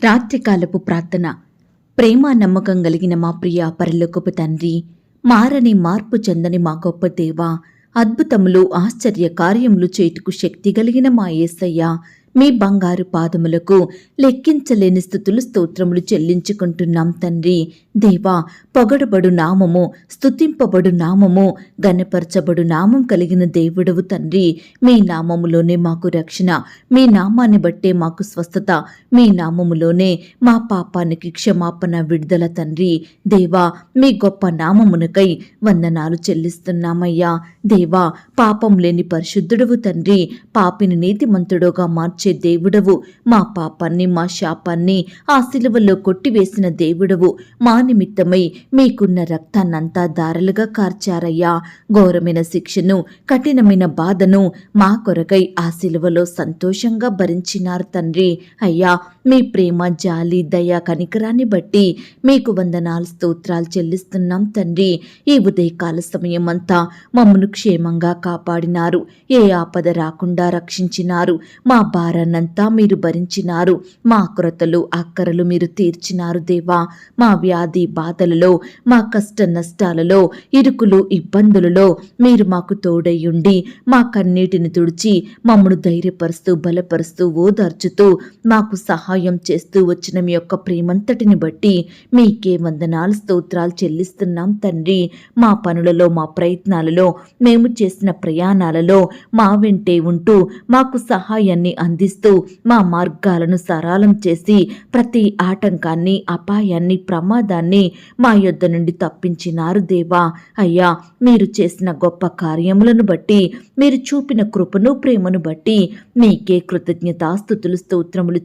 రాత్రికాలపు ప్రార్థన. ప్రేమ నమ్మకం కలిగిన మా ప్రియ పరలోకపు తండ్రి మారని మార్పు చెందని మా గొప్ప దేవ అద్భుతములు ఆశ్చర్య కార్యములు చేటుకు శక్తి కలిగిన మా యేసయ్య మీ బంగారు పాదములకు లెక్కించలేని స్థుతులు స్తోత్రములు చెల్లించుకుంటున్నాం తండ్రి. దేవా పొగడబడు నామము స్తుతింపబడు నామము గనపరచబడు నామం కలిగిన దేవుడవు తండ్రి. మీ నామములోనే మాకు రక్షణ మీ నామాన్ని బట్టే మాకు స్వస్థత మీ నామములోనే మా పాపానికి క్షమాపణ విడుదల తండ్రి. దేవా మీ గొప్ప నామమునకై వందనాలు చెల్లిస్తున్నామయ్యా. దేవా పాపం లేని పరిశుద్ధుడవు తండ్రి పాపిని నీతిమంతుడుగా మార్చి దేవుడవు. మా పాపాన్ని మా శాపాన్ని ఆ సిలువలో కొట్టివేసిన దేవుడవు. మా నిమిత్తమై మీకున్న రక్తాన్నంతా దారలుగా కార్చారయ్యా. ఘోరమైన శిక్షను కఠినమైన బాధను మా కొరకై ఆ సిలువలో సంతోషంగా భరించినారు తండ్రి. అయ్యా మీ ప్రేమ జాలి దయ కనికరాన్ని బట్టి మీకు వందనాలు స్తోత్రాలు చెల్లిస్తున్నాం తండ్రి. ఈ ఉదయకాల సమయం అంతా మమ్మను క్షేమంగా కాపాడినారు. ఏ ఆపద రాకుండా రక్షించినారు. మా భారాన్నంతా మీరు భరించినారు. మా కొరతలు అక్కరలు మీరు తీర్చినారు దేవా. మా వ్యాధి బాధలలో మా కష్ట నష్టాలలో ఇరుకులు ఇబ్బందులలో మీరు మాకు తోడయ్యుండి మా కన్నీటిని తుడిచి మమ్మను ధైర్యపరుస్తూ బలపరుస్తూ ఓదార్చుతూ మాకు సహాయం సహాయం చేస్తూ వచ్చిన మీ యొక్క ప్రేమంతటిని బట్టి మీకే వందనాలు స్తోత్రాలు చెల్లిస్తున్నాం తండ్రి. మా పనులలో మా ప్రయత్నాలలో మేము చేసిన ప్రయాణాలలో మా వెంటే ఉంటూ మాకు సహాయాన్ని అందిస్తూ మా మార్గాలను సరళం చేసి ప్రతి ఆటంకాన్ని అపాయాన్ని ప్రమాదాన్ని మా యొద్ద నుండి తప్పించినారు దేవా. అయ్యా మీరు చేసిన గొప్ప కార్యములను బట్టి మీరు చూపిన కృపను ప్రేమను బట్టి మీకే కృతజ్ఞతాస్థుతులు స్తోత్రములు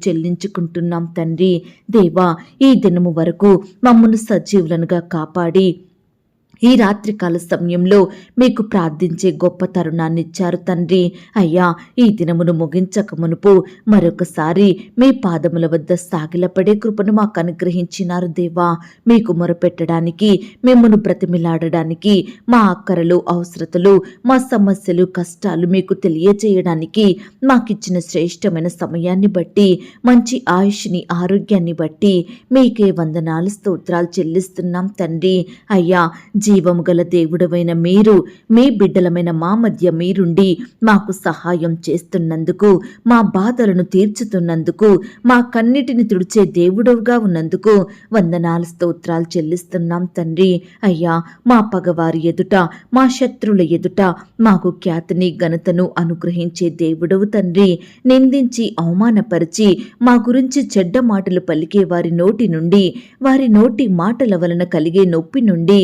చెల్లించుకుంటున్నాం తండ్రి. దేవా ఈ దినము వరకు మమ్మను సజీవులనుగా కాపాడి ఈ రాత్రికాల సమయంలో మీకు ప్రార్థించే గొప్ప తరుణాన్నిచ్చారు తండ్రి. అయ్యా ఈ దినమును ముగించక మునుపు మరొకసారి మీ పాదముల వద్ద సాగిలపడే కృపను మాకు అనుగ్రహించినారు దేవా. మీకు మొరపెట్టడానికి మిమ్మను బ్రతిమిలాడడానికి మా అక్కరలు అవసరతలు మా సమస్యలు కష్టాలు మీకు తెలియజేయడానికి మాకిచ్చిన శ్రేష్టమైన సమయాన్ని బట్టి మంచి ఆయుష్ని ఆరోగ్యాన్ని బట్టి మీకే వందనాలు స్తోత్రాలు చెల్లిస్తున్నాం తండ్రి. అయ్యా జీవము గల దేవుడవైన మీరు మీ బిడ్డలమైన మా మధ్య మీరుండి మాకు సహాయం చేస్తున్నందుకు మా బాధలను తీర్చుతున్నందుకు మా కన్నిటిని తుడిచే దేవుడవుగా ఉన్నందుకు వందనాలు స్తోత్రాలు చెల్లిస్తున్నాం తండ్రి. అయ్యా మా పగవారి ఎదుట మా శత్రుల ఎదుట మాకు ఖ్యాతిని ఘనతను అనుగ్రహించే దేవుడవు తండ్రి. నిందించి అవమానపరిచి మా గురించి చెడ్డ మాటలు పలికే వారి నోటి నుండి వారి నోటి మాటల వలన కలిగే నొప్పి నుండి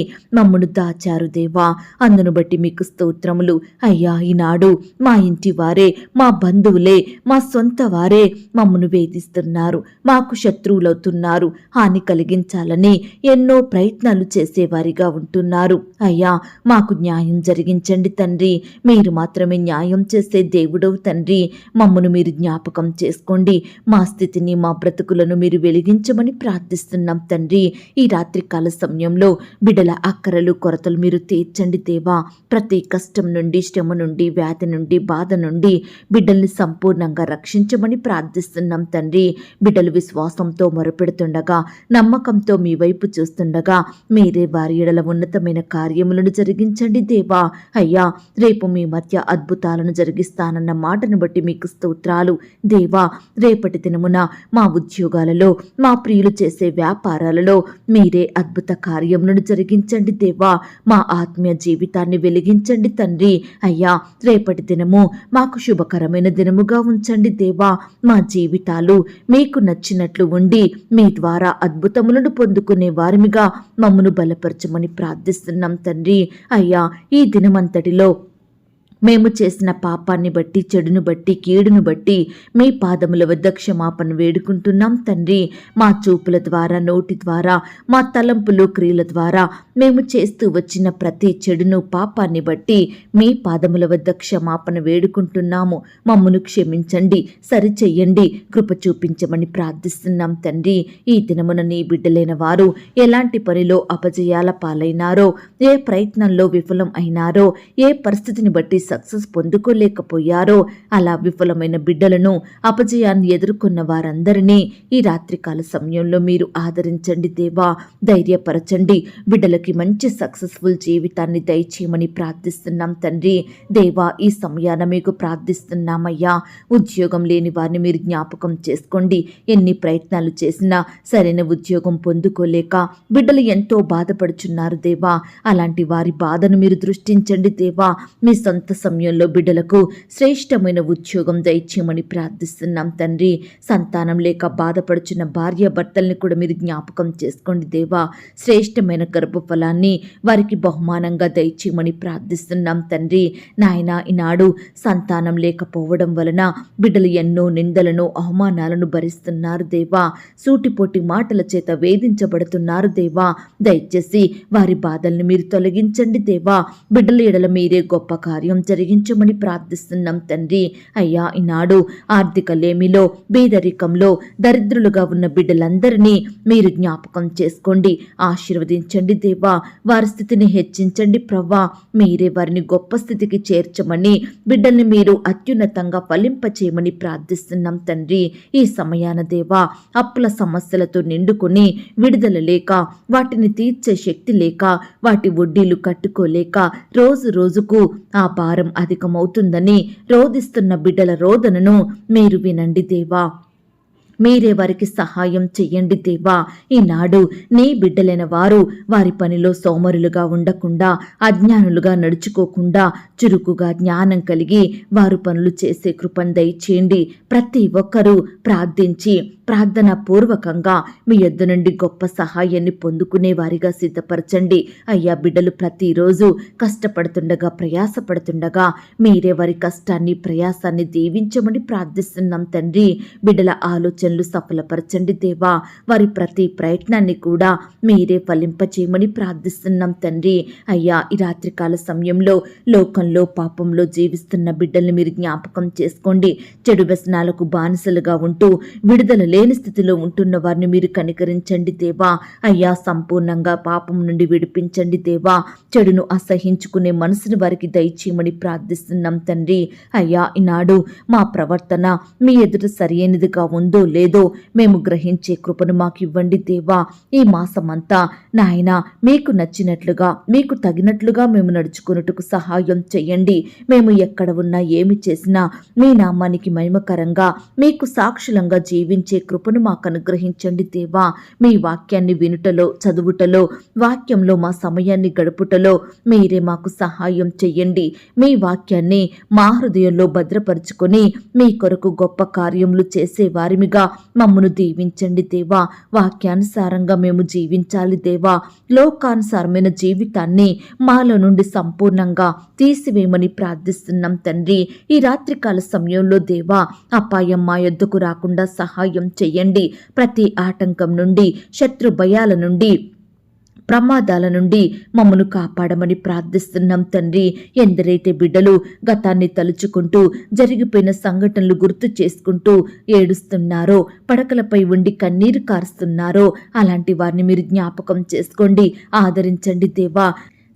మమ్మను దాచారు దేవా. అందును బట్టి మీకు స్తోత్రములు. అయ్యా ఈనాడు మా ఇంటి వారే మా బంధువులే మా సొంత వారే మమ్మను వేధిస్తున్నారు. మాకు శత్రువులవుతున్నారు. హాని కలిగించాలని ఎన్నో ప్రయత్నాలు చేసేవారిగా ఉంటున్నారు. అయ్యా మాకు న్యాయం జరిగించండి తండ్రి. మీరు మాత్రమే న్యాయం చేసే దేవుడవు తండ్రి. మమ్మను మీరు జ్ఞాపకం చేసుకోండి. మా స్థితిని మా బ్రతుకులను మీరు వెలిగించమని ప్రార్థిస్తున్నాం తండ్రి. ఈ రాత్రికాల సమయంలో బిడల అక్కరలు కొరతలు మీరు తీర్చండి దేవా. ప్రతి కష్టం నుండి శ్రమ నుండి వ్యాధి నుండి బాధ నుండి బిడ్డల్ని సంపూర్ణంగా రక్షించమని ప్రార్థిస్తున్నాం తండ్రి. బిడ్డలు విశ్వాసంతో మొరపెడుతుండగా నమ్మకంతో మీ వైపు చూస్తుండగా మీరే వారి ఎడల ఉన్నతమైన కార్యములను జరిగించండి దేవా. అయ్యా రేపు మీ మధ్య అద్భుతాలను జరిగిస్తానన్న మాటను బట్టి మీకు స్తోత్రాలు. దేవా రేపటి దినమున మా ఉద్యోగాలలో మా ప్రియులు చేసే వ్యాపారాలలో మీరే అద్భుత కార్యములను జరిగించండి దేవా. మా ఆత్మీయ జీవితాన్ని వెలిగించండి తండ్రి. అయ్యా రేపటి దినము మాకు శుభకరమైన దినముగా ఉంచండి దేవా. మా జీవితాలు మీకు నచ్చినట్లు ఉండి మీ ద్వారా అద్భుతములను పొందుకునే వారిమిగా మమ్మను బలపరచమని ప్రార్థిస్తున్నాం తండ్రి. అయ్యా ఈ దినమంతటిలో మేము చేసిన పాపాన్ని బట్టి చెడును బట్టి కీడును బట్టి మీ పాదముల వద్ద క్షమాపణ వేడుకుంటున్నాం తండ్రి. మా చూపుల ద్వారా నోటి ద్వారా మా తలంపులు క్రియల ద్వారా మేము చేస్తూ వచ్చిన ప్రతి చెడును పాపాన్ని బట్టి మీ పాదముల వద్ద క్షమాపణ వేడుకుంటున్నాము. మమ్మను క్షమించండి సరిచెయ్యండి కృప చూపించమని ప్రార్థిస్తున్నాం తండ్రి. ఈ దినమున నీ బిడ్డలైన వారు ఎలాంటి పనిలో అపజయాల పాలైనారో ఏ ప్రయత్నంలో విఫలం అయినారో ఏ పరిస్థితిని బట్టి సక్సెస్ పొందుకోలేకపోయారో అలా విఫలమైన బిడ్డలను అపజయాన్ని ఎదుర్కొన్న వారందరినీ ఈ రాత్రికాల సమయంలో మీరు ఆదరించండి దేవా. ధైర్యపరచండి. బిడ్డలకి మంచి సక్సెస్ఫుల్ జీవితాన్ని దయచేయమని ప్రార్థిస్తున్నాం తండ్రి. దేవా ఈ సమయాన మీకు ప్రార్థిస్తున్నామయ్యా. ఉద్యోగం లేని వారిని మీరు జ్ఞాపకం చేసుకోండి. ఎన్ని ప్రయత్నాలు చేసినా సరైన ఉద్యోగం పొందుకోలేక బిడ్డలు ఎంతో బాధపడుచున్నారు దేవా. అలాంటి వారి బాధను మీరు దృష్టించండి దేవా. మీ సొంత సమయంలో బిడ్డలకు శ్రేష్టమైన ఉద్యోగం దయచేయమని ప్రార్థిస్తున్నాం తండ్రి. సంతానం లేక బాధపడుచున్న భార్య భర్తల్ని కూడా మీరు జ్ఞాపకం చేసుకోండి దేవా. శ్రేష్టమైన గర్భఫలాన్ని వారికి బహుమానంగా దయచేయమని ప్రార్థిస్తున్నాం తండ్రి. నాయన ఈనాడు సంతానం లేకపోవడం వలన బిడ్డలు ఎన్నో నిందలను అవమానాలను భరిస్తున్నారు దేవా. సూటిపోటి మాటల చేత వేధించబడుతున్నారు దేవా. దయచేసి వారి బాధల్ని మీరు తొలగించండి దేవా. బిడ్డల ఎడల మీరే గొప్ప కార్యం జరిగించమని ప్రార్థిస్తున్నాం తండ్రి. అయ్యా ఈనాడు ఆర్థిక లేమిలో బీదరికంలో దరిద్రులుగా ఉన్న బిడ్డలందరినీ మీరు జ్ఞాపకం చేసుకోండి. ఆశీర్వదించండి దేవా. వారి స్థితిని హెచ్చించండి ప్రవ్వా. మీరే వారిని గొప్ప స్థితికి చేర్చమని బిడ్డల్ని మీరు అత్యున్నతంగా ఫలింపచేయమని ప్రార్థిస్తున్నాం తండ్రి. ఈ సమయాన దేవా అప్పుల సమస్యలతో నిండుకొని విడుదల లేక వాటిని తీర్చే శక్తి లేక వాటి వడ్డీలు కట్టుకోలేక రోజు రోజుకు ఆ భారం అధికమవుతుందని రోధిస్తున్న బిడ్డల రోదనను మీరు వినండి దేవా. మీరే వారికి సహాయం చెయ్యండి దేవా. ఈనాడు నీ బిడ్డలైన వారు వారి పనిలో సోమరులుగా ఉండకుండా అజ్ఞానులుగా నడుచుకోకుండా చురుకుగా జ్ఞానం కలిగి వారు పనులు చేసే కృపను దయచేయండి. ప్రతి ఒక్కరూ ప్రార్థించి ప్రార్థన పూర్వకంగా మీ యొద్ద నుండి గొప్ప సహాయాన్ని పొందుకునే వారిగా సిద్ధపరచండి. అయ్యా బిడ్డలు ప్రతిరోజు కష్టపడుతుండగా ప్రయాసపడుతుండగా మీరే వారి కష్టాన్ని ప్రయాసాన్ని దీవించమని ప్రార్థిస్తున్నాం తండ్రి. బిడ్డల ఆలోచన ఆలోచనలు సఫలపరచండి దేవా. వారి ప్రతి ప్రయత్నాన్ని కూడా మీరే ఫలింపచేయమని ప్రార్థిస్తున్నాం తండ్రి. అయ్యా ఈ రాత్రికాల సమయంలో లోకంలో పాపంలో జీవిస్తున్న బిడ్డల్ని మీరు జ్ఞాపకం చేసుకోండి. చెడు వ్యసనాలకు బానిసలుగా ఉంటూ విడుదల లేని స్థితిలో ఉంటున్న వారిని మీరు కనికరించండి దేవా. అయ్యా సంపూర్ణంగా పాపం నుండి విడిపించండి దేవా. చెడును అసహించుకునే మనసుని వారికి దయచేయమని ప్రార్థిస్తున్నాం తండ్రి. అయ్యా ఈనాడు మా ప్రవర్తన మీ ఎదుట సరైనదిగా ఉందో లేదో మేము గ్రహించే కృపను మాకు ఇవ్వండి దేవా. ఈ మాసమంతా నాయన మీకు నచ్చినట్లుగా మీకు తగినట్లుగా మేము నడుచుకున్నట్టుకు సహాయం చెయ్యండి మేము ఎక్కడ ఉన్నా ఏమి చేసినా మీ నామానికి మహిమకరంగా మీకు సాక్షులంగా జీవించే కృపను మాకు అనుగ్రహించండి దేవా. మీ వాక్యాన్ని వినుటలో చదువుటలో వాక్యంలో మా సమయాన్ని గడుపుటలో మీరే మాకు సహాయం చెయ్యండి మీ వాక్యాన్ని మా హృదయంలో భద్రపరుచుకొని మీ కొరకు గొప్ప కార్యములు చేసే వారిమిగా మమ్మను దీవించండి దేవా. వాక్యానుసారంగా మేము జీవించాలి దేవా. లోకానుసారమైన జీవితాన్ని మాలో నుండి సంపూర్ణంగా తీసివేయమని ప్రార్థిస్తున్నాం తండ్రి. ఈ రాత్రికాల సమయంలో దేవా అపాయం మా యొద్దకు రాకుండా సహాయం చేయండి. ప్రతి ఆటంకం నుండి శత్రు భయాల నుండి ప్రమాదాల నుండి మమ్మను కాపాడమని ప్రార్థిస్తున్నాం తండ్రి. ఎందరైతే బిడ్డలు గతాన్ని తలుచుకుంటూ జరిగిపోయిన సంఘటనలు గుర్తు చేసుకుంటూ ఏడుస్తున్నారో పడకలపై ఉండి కన్నీరు కారుస్తున్నారో అలాంటి వారిని మీరు జ్ఞాపకం చేసుకోండి. ఆదరించండి దేవా.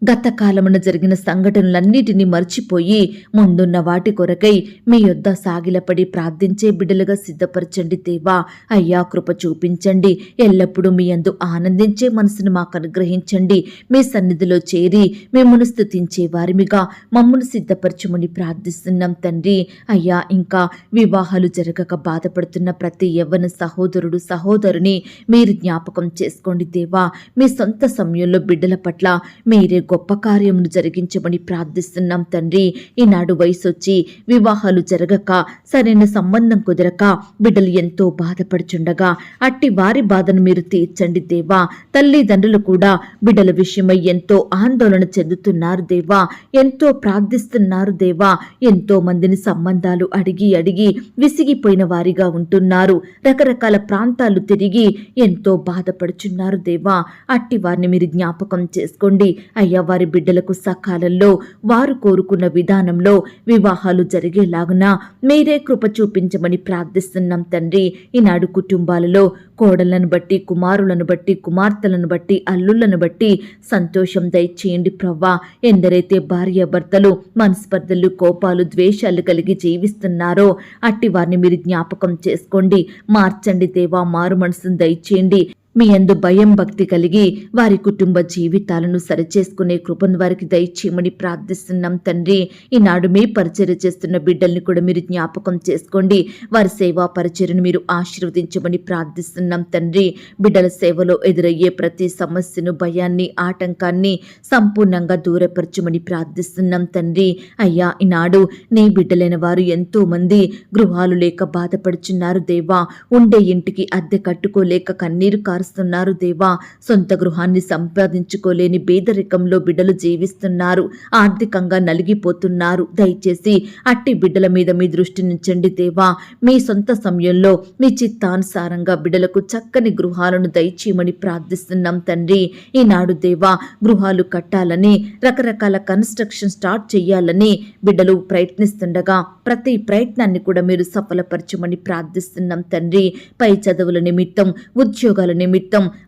గత కాలమున జరిగిన సంఘటనలన్నిటినీ మర్చిపోయి ముందున్న వాటి కొరకై మీ యొద్ద సాగిలపడి ప్రార్థించే బిడ్డలుగా సిద్ధపరచండి దేవా. అయ్యా కృప చూపించండి. ఎల్లప్పుడూ మీ అందు ఆనందించే మనసును మాకు అనుగ్రహించండి. మీ సన్నిధిలో చేరి మిమ్మను స్థుతించే వారిమిగా మమ్మను సిద్ధపరచమని ప్రార్థిస్తున్నాం తండ్రి. అయ్యా ఇంకా వివాహాలు జరగక బాధపడుతున్న ప్రతి యవ్వన సహోదరుడు సహోదరుని మీరు జ్ఞాపకం చేసుకోండి దేవా. మీ సొంత సమయంలో బిడ్డల పట్ల మీరే గొప్ప కార్యమును జరిగించమని ప్రార్థిస్తున్నాం తండ్రి. ఈనాడు వయసు వచ్చి వివాహాలు జరగక సరైన సంబంధం కుదరక బిడ్డలు ఎంతో బాధపడుచుండగా అట్టి వారి బాధను మీరు తీర్చండి దేవా. తల్లిదండ్రులు కూడా బిడ్డల విషయమై ఎంతో ఆందోళన చెందుతున్నారు దేవా. ఎంతో ప్రార్థిస్తున్నారు దేవా. ఎంతో మందిని సంబంధాలు అడిగి అడిగి విసిగిపోయిన వారిగా ఉంటున్నారు. రకరకాల ప్రాంతాలు తిరిగి ఎంతో బాధపడుచున్నారు దేవా. అట్టి వారిని మీరు జ్ఞాపకం చేసుకోండి. అయ్యా వారి బిడ్డలకు సకాలంలో వారు కోరుకున్న విధానంలో వివాహాలు జరిగేలాగున మీరే కృప చూపించమని ప్రార్థిస్తున్నాం తండ్రి. ఈనాడు కుటుంబాలలో కోడళ్ళను బట్టి కుమారులను బట్టి కుమార్తెలను బట్టి అల్లుళ్ళను బట్టి సంతోషం దయచేయండి ప్రవ్వా. ఎందరైతే భార్యాభర్తలు మనస్పర్ధలు కోపాలు ద్వేషాలు కలిగి జీవిస్తున్నారో అట్టి వారిని మీరు జ్ఞాపకం చేసుకోండి. మార్చండి దేవా మారు మనసును దయచేయండి. మీ అందు భయం భక్తి కలిగి వారి కుటుంబ జీవితాలను సరిచేసుకునే కృపను వారికి దయచేయమని ప్రార్థిస్తున్నాం తండ్రి. ఈనాడు మీ పరిచర్య చేస్తున్న బిడ్డల్ని కూడా మీరు జ్ఞాపకం చేసుకోండి. వారి సేవా పరిచర్యను మీరు ఆశీర్వదించమని ప్రార్థిస్తున్నాం తండ్రి. బిడ్డల సేవలో ఎదురయ్యే ప్రతి సమస్యను భయాన్ని ఆటంకాన్ని సంపూర్ణంగా దూరపరచమని ప్రార్థిస్తున్నాం తండ్రి. అయ్యా ఈనాడు నీ బిడ్డలైన వారు ఎంతో మంది గృహాలు లేక బాధపడుచున్నారు దేవా. ఉండే ఇంటికి అద్దె కట్టుకోలేక కన్నీరు కారు కారుస్తున్నారు దేవా. సొంత గృహాన్ని సంపాదించుకోలేని పేదరికంలో బిడ్డలు జీవిస్తున్నారు. ఆర్థికంగా నలిగిపోతున్నారు. దయచేసి అట్టి బిడ్డల మీద మీ దృష్టి నుంచండి దేవా. మీ సొంత సమయంలో మీ చిత్తానుసారంగా బిడ్డలకు చక్కని గృహాలను దయచేయమని ప్రార్థిస్తున్నాం తండ్రి. ఈనాడు దేవా గృహాలు కట్టాలని రకరకాల కన్స్ట్రక్షన్ స్టార్ట్ చేయాలని బిడ్డలు ప్రయత్నిస్తుండగా ప్రతి ప్రయత్నాన్ని కూడా మీరు సఫలపరచమని ప్రార్థిస్తున్నాం తండ్రి. పై చదువుల నిమిత్తం ఉద్యోగాల నిమిత్తం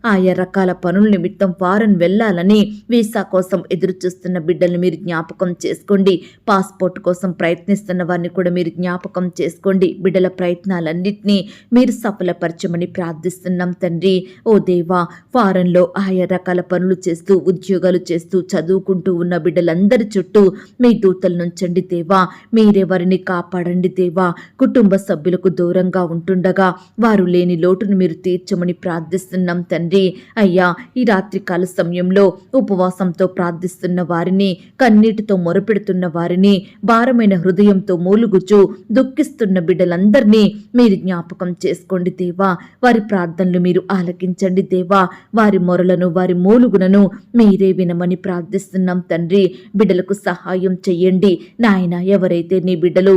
ఆయా రకాల పనుల నిమిత్తం ఫారెన్ వెళ్ళాలని వీసా కోసం ఎదురుచూస్తున్న బిడ్డల్ని మీరు జ్ఞాపకం చేసుకోండి. పాస్పోర్ట్ కోసం ప్రయత్నిస్తున్న వారిని కూడా మీరు జ్ఞాపకం చేసుకోండి. బిడ్డల ప్రయత్నాలన్నింటినీ మీరు సఫలపరచమని ప్రార్థిస్తున్నాం తండ్రి. ఓ దేవా ఫారెన్లో ఆయా రకాల పనులు చేస్తూ ఉద్యోగాలు చేస్తూ చదువుకుంటూ ఉన్న బిడ్డలందరి చుట్టూ మీ దూతలు నుంచండి దేవా. మీరే వారిని కాపాడండి దేవా. కుటుంబ సభ్యులకు దూరంగా ఉంటుండగా వారు లేని లోటును మీరు తీర్చమని ప్రార్థిస్తున్నాం తండ్రి. అయ్యా ఈ రాత్రికాల సమయంలో ఉపవాసంతో ప్రార్థిస్తున్న వారిని కన్నీటితో మొరపెడుతున్న వారిని భారమైన హృదయంతో మూలుగుచు దుఃఖిస్తున్న బిడ్డలందరినీ మీరు జ్ఞాపకం చేసుకోండి దేవా. వారి ప్రార్థనలు మీరు ఆలకించండి దేవా. వారి మొరలను వారి మూలుగులను మీరే వినమని ప్రార్థిస్తున్నాం తండ్రి. బిడ్డలకు సహాయం చెయ్యండి. నాయన ఎవరైతే నీ బిడ్డలు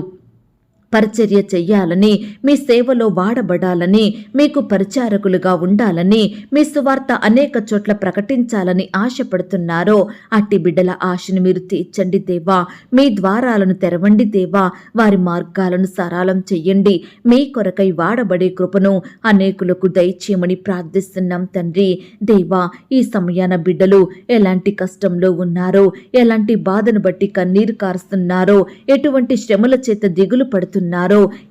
పరిచర్య చెయ్యాలని మీ సేవలో వాడబడాలని మీకు పరిచారకులుగా ఉండాలని మీ సువార్త అనేక చోట్ల ప్రకటించాలని ఆశపడుతున్నారో అట్టి బిడ్డల ఆశను మీరు తీర్చండి దేవా. మీ ద్వారాలను తెరవండి దేవా. వారి మార్గాలను సరళం చెయ్యండి. మీ కొరకై వాడబడే కృపను అనేకులకు దయచేయమని ప్రార్థిస్తున్నాం తండ్రి. దేవా ఈ సమయాన బిడ్డలు ఎలాంటి కష్టంలో ఉన్నారో ఎలాంటి బాధను బట్టి కన్నీరు కారుస్తున్నారో ఎటువంటి శ్రమల చేత దిగులు పడుతున్నారో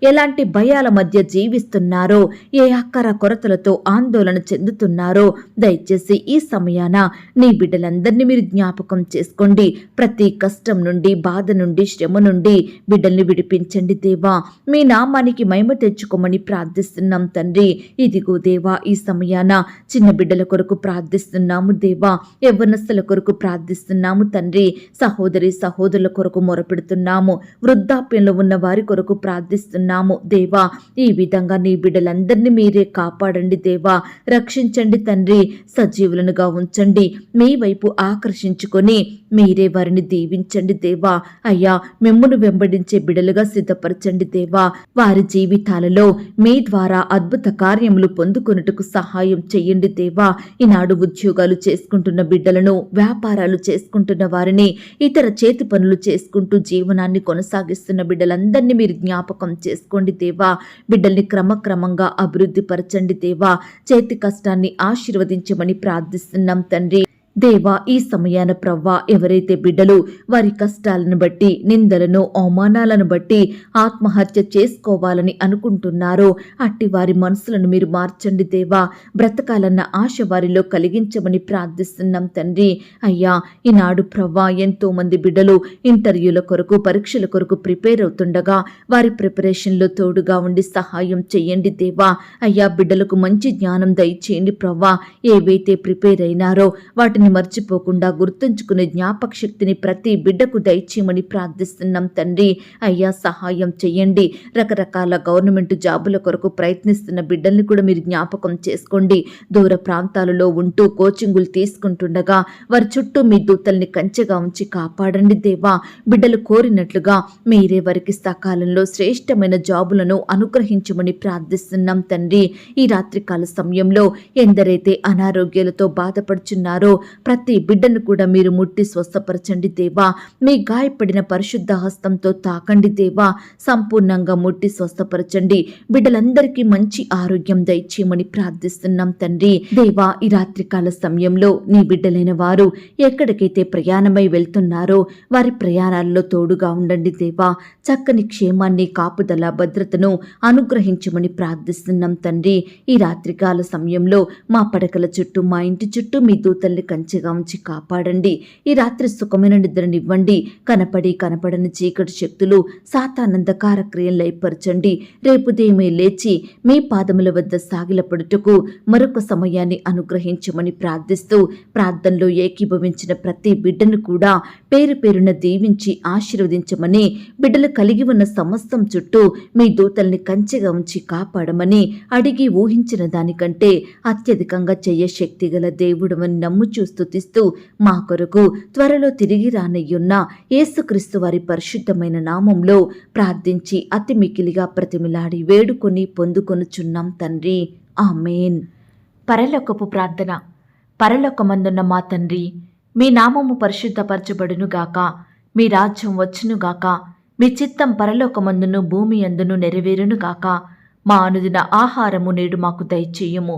ఎలాంటి భయాల మధ్య జీవిస్తున్నారో? ఏ అక్కర కొరతలతో ఆందోళన చెందుతున్నారో? దయచేసి ఈ సమయాన నీ బిడ్డలందరినీ మీరు జ్ఞాపకం చేసుకోండి. ప్రతి కష్టం నుండి బాధ నుండి శ్రమ నుండి బిడ్డల్ని విడిపించండి దేవా. మీ నామానికి మహిమ తెచ్చుకోమని ప్రార్థిస్తున్నాం తండ్రి. ఇదిగో దేవా ఈ సమయాన చిన్న బిడ్డల కొరకు ప్రార్థిస్తున్నాము దేవా. యవ్వనస్తుల కొరకు ప్రార్థిస్తున్నాము తండ్రి. సహోదరి సహోదరుల కొరకు మొరపెడుతున్నాము. వృద్ధాప్యంలో ఉన్న వారి కొరకు ప్రార్థిస్తున్నాము దేవా. ఈ విధంగా నీ బిడ్డలందరినీ మీరే కాపాడండి దేవా. రక్షించండి తండ్రి. సజీవులనుగా ఉంచండి. మీ వైపు ఆకర్షించుకొని మీరే వారిని దీవించండి దేవా. అయ్యా మిమ్మును వెంబడించే బిడలుగా సిద్ధపరచండి దేవా. వారి జీవితాలలో మీ ద్వారా అద్భుత కార్యములు పొందుకొనుటకు సహాయం చెయ్యండి దేవా. ఈనాడు ఉద్యోగాలు చేసుకుంటున్న బిడ్డలను వ్యాపారాలు చేసుకుంటున్న వారిని ఇతర చేతి పనులు చేసుకుంటూ జీవనాన్ని కొనసాగిస్తున్న బిడ్డలందరినీ మీరు జ్ఞాపకం చేసుకోండి దేవా. బిడ్డల్ని క్రమక్రమంగా అభివృద్ధి పరచండి దేవా. చేతి కష్టాన్ని ఆశీర్వదించమని ప్రార్థిస్తున్నాం తండ్రి. దేవా ఈ సమయాన ప్రవ్వా ఎవరైతే బిడ్డలు వారి కష్టాలను బట్టి నిందలను అవమానాలను బట్టి ఆత్మహత్య చేసుకోవాలని అనుకుంటున్నారో అట్టి వారి మనసులను మీరు మార్చండి దేవా. బ్రతకాలన్న ఆశ వారిలో కలిగించమని ప్రార్థిస్తున్నాం తండ్రి. అయ్యా ఈనాడు ప్రవ్వా ఎంతో మంది బిడ్డలు ఇంటర్వ్యూల కొరకు పరీక్షల కొరకు ప్రిపేర్ అవుతుండగా వారి ప్రిపరేషన్లో తోడుగా ఉండి సహాయం చేయండి దేవా. అయ్యా బిడ్డలకు మంచి జ్ఞానం దయచేయండి ప్రవ్వా. ఏవైతే ప్రిపేర్ అయినారో వాటిని మర్చిపోకుండా గుర్తుంచుకునే జ్ఞాపక శక్తిని ప్రతి బిడ్డకు దయచేయమని ప్రార్థిస్తున్నాం తండ్రి. అయ్యా సహాయం చేయండి. రకరకాల గవర్నమెంట్ జాబుల కొరకు ప్రయత్నిస్తున్న బిడ్డల్ని కూడా మీరు జ్ఞాపకం చేసుకోండి. దూర ప్రాంతాలలో ఉంటూ కోచింగులు తీసుకుంటుండగా వారి చుట్టూ మీ దూతల్ని కంచెగా ఉంచి కాపాడండి దేవా. బిడ్డలు కోరినట్లుగా మీరే వారికి సకాలంలో శ్రేష్టమైన జాబులను అనుగ్రహించమని ప్రార్థిస్తున్నాం తండ్రి. ఈ రాత్రికాల సమయంలో ఎందరైతే అనారోగ్యాలతో బాధపడుచున్నారో ప్రతి బిడ్డను కూడా మీరు ముట్టి స్వస్థపరచండి దేవా. మీ గాయపడిన పరిశుద్ధ హస్తంతో తాకండి దేవా. సంపూర్ణంగా ముట్టి స్వస్థపరచండి. బిడ్డలందరికీ మంచి ఆరోగ్యం దయచేయమని ప్రార్థిస్తున్నాం తండ్రి. దేవా ఈ రాత్రికాల సమయంలో నీ బిడ్డలైన వారు ఎక్కడికైతే ప్రయాణమై వెళ్తున్నారో వారి ప్రయాణాల్లో తోడుగా ఉండండి దేవా. చక్కని క్షేమాన్ని కాపుదల భద్రతను అనుగ్రహించమని ప్రార్థిస్తున్నాం తండ్రి. ఈ రాత్రికాల సమయంలో మా పడకల చుట్టూ మా ఇంటి చుట్టూ మీ దూతల్ని మంచిగా ఉంచి కాపాడండి. ఈ రాత్రి సుఖమైన నిద్రనివ్వండి. కనపడి కనపడని చీకటి శక్తులు సాతానందకార క్రియలు ఏర్పరచండి. రేపుదేమే లేచి మీ పాదముల వద్ద సాగిలపడుటకు మరొక సమయాన్ని అనుగ్రహించమని ప్రార్థిస్తూ ప్రార్థనలో ఏకీభవించిన ప్రతి బిడ్డను కూడా పేరు పేరున దీవించి ఆశీర్వదించమని బిడ్డలు కలిగి ఉన్న సమస్తం చుట్టూ మీ దూతల్ని కంచెగా ఉంచి కాపాడమని అడిగి ఊహించిన దానికంటే అత్యధికంగా చెయ్య శక్తి గల నమ్ము నమ్ముచూ స్థుతిస్తూ మా కొరకు త్వరలో తిరిగి రానయ్యున్న యేసుక్రీస్తు వారి పరిశుద్ధమైన నామంలో ప్రార్థించి అతి మికిలిగా ప్రతిమిలాడి వేడుకొని పొందుకొనుచున్నాం తండ్రి. ఆమెన్. పరలోకపు ప్రార్థన. పరలోకమందున్న మా తండ్రి మీ నామము పరిశుద్ధపరచబడునుగాక మీ రాజ్యం వచ్చునుగాక మీ చిత్తం పరలోకమందును భూమి అందును నెరవేరునుగాక మా అనుదిన ఆహారము నేడు మాకు దయచేయము.